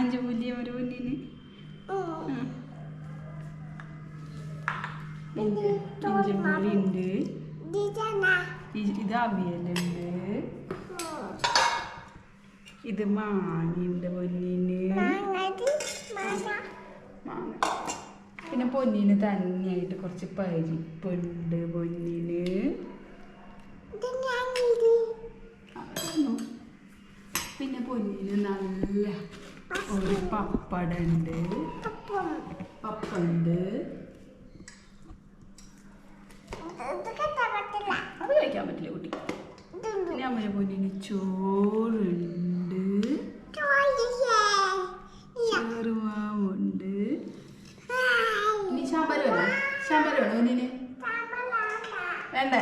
അഞ്ച് പുല്ലിയും ഒരു ഇഞ്ചി ഉണ്ട് ഇത് അവിയലുണ്ട്. ഇത് മാങ്ങയുണ്ട് പൊന്നിന് മാങ്ങ. പിന്നെ പൊന്നിന് തന്നെയായിട്ട് കുറച്ച് പരിപ്പുണ്ട് പൊന്നിന്. പിന്നെ പൊന്നിന് നല്ല ഒരു പപ്പടുണ്ട് പപ്പുണ്ട്. അത് കഴിക്കാൻ പറ്റില്ല കുട്ടി. പിന്നെ അമ്മയെ പൊന്നിന് ചോറുണ്ട്. ചെറുവാവുണ്ട് ഇനി ശാമ്പര വേണോ ശാമ്പര വേണോ പൊന്നിന്? വേണ്ടേ.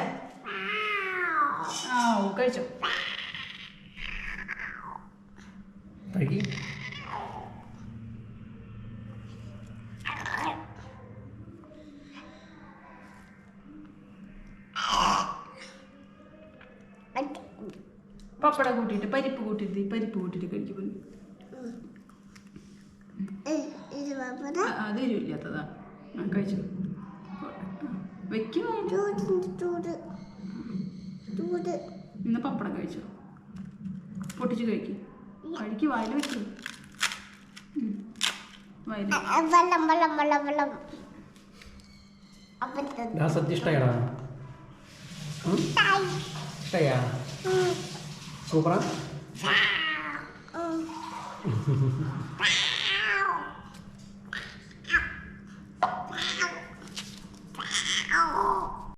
ആ കഴിച്ചോ. കഴിക്കി. പപ്പട കൂട്ടിയിട്ട് പരിപ്പ് കൂട്ടിയിട്ട് പരിപ്പ് കൂട്ടിയിട്ട് കഴിക്കും പൊന്നു ആ, അത് എരിവില്ലാത്തതാ. കഴിച്ചു. വെക്കുമോ ഇന്ന് പപ്പടം കഴിച്ചോ. പൊട്ടിച്ച് കഴിക്കും. കഴിക്ക് വായിൽ വെക്കും. വെള്ളം വെള്ളം വെള്ളം Tay. Tay à? Ừ. Sopra? Wow. Ừ.